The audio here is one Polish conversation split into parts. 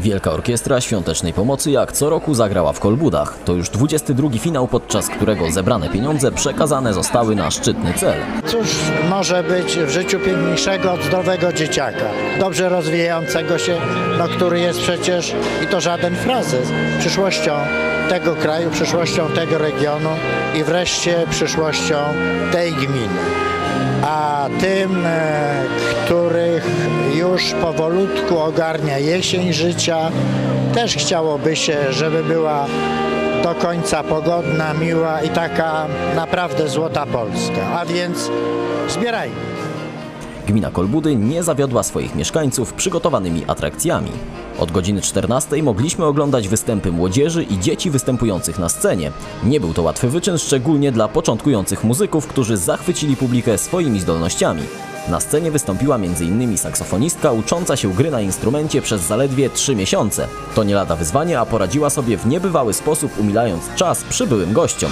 Wielka Orkiestra Świątecznej Pomocy jak co roku zagrała w Kolbudach. To już 22 finał, podczas którego zebrane pieniądze przekazane zostały na szczytny cel. Cóż może być w życiu piękniejszego od zdrowego dzieciaka, dobrze rozwijającego się, no, który jest przecież, i to żaden frazes, przyszłością tego kraju, przyszłością tego regionu i wreszcie przyszłością tej gminy. A tym, e, już powolutku ogarnia jesień życia, też chciałoby się, żeby była do końca pogodna, miła i taka naprawdę złota Polska. A więc zbierajmy. Gmina Kolbudy nie zawiodła swoich mieszkańców przygotowanymi atrakcjami. Od godziny 14 mogliśmy oglądać występy młodzieży i dzieci występujących na scenie. Nie był to łatwy wyczyn, szczególnie dla początkujących muzyków, którzy zachwycili publikę swoimi zdolnościami. Na scenie wystąpiła m.in. saksofonistka ucząca się gry na instrumencie przez zaledwie 3 miesiące. To nie lada wyzwanie, a poradziła sobie w niebywały sposób, umilając czas przybyłym gościom.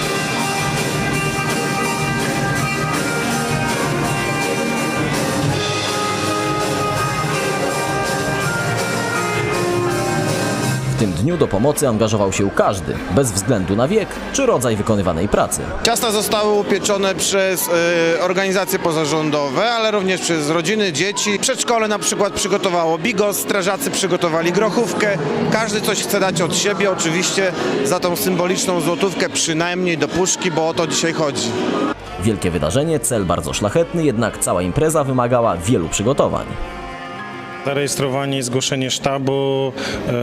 Tym dniu do pomocy angażował się każdy, bez względu na wiek czy rodzaj wykonywanej pracy. Ciasta zostały upieczone przez e, organizacje pozarządowe, ale również przez rodziny, dzieci. Przedszkole na przykład przygotowało bigos, strażacy przygotowali grochówkę. Każdy coś chce dać od siebie, oczywiście za tą symboliczną złotówkę przynajmniej do puszki, bo o to dzisiaj chodzi. Wielkie wydarzenie, cel bardzo szlachetny, jednak cała impreza wymagała wielu przygotowań. Zarejestrowanie, zgłoszenie sztabu,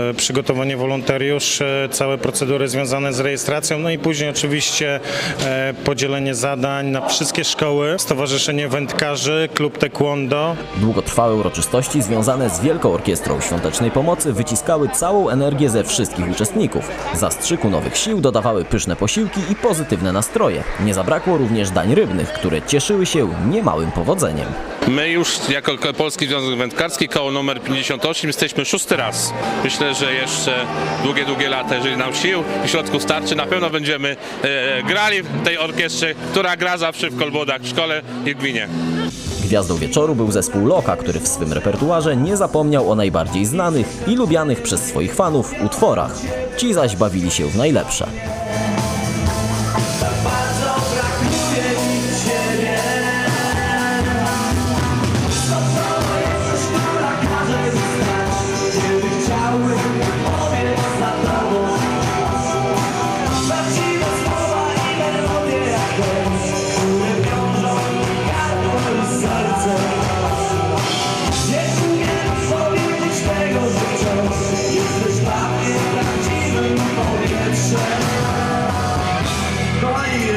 e, przygotowanie wolontariuszy, całe procedury związane z rejestracją, no i później oczywiście e, podzielenie zadań na wszystkie szkoły, Stowarzyszenie Wędkarzy, Klub Taekwondo. Długotrwałe uroczystości związane z Wielką Orkiestrą Świątecznej Pomocy wyciskały całą energię ze wszystkich uczestników. Zastrzyku nowych sił dodawały pyszne posiłki i pozytywne nastroje. Nie zabrakło również dań rybnych, które cieszyły się niemałym powodzeniem. My już jako Ko- Polski Związek Wędkarski, koło numer 58, jesteśmy szósty raz. Myślę, że jeszcze długie, długie lata, jeżeli nam sił i środków starczy, na pewno będziemy e, grali w tej orkiestrze, która gra zawsze w Kolbudach, w szkole i w gminie. Gwiazdą wieczoru był zespół Loka, który w swym repertuarze nie zapomniał o najbardziej znanych i lubianych przez swoich fanów utworach. Ci zaś bawili się w najlepsze.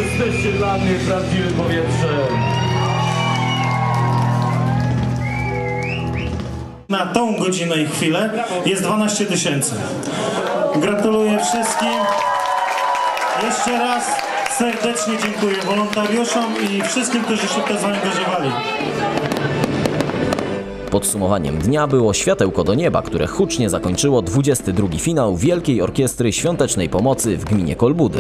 Jesteście dla mnie prawdziwym powietrzem. Na tą godzinę i chwilę jest 12 tysięcy. Gratuluję wszystkim. Jeszcze raz serdecznie dziękuję wolontariuszom i wszystkim, którzy się w to zaangażowali. Podsumowaniem dnia było światełko do nieba, które hucznie zakończyło 22 finał Wielkiej Orkiestry Świątecznej Pomocy w gminie Kolbudy.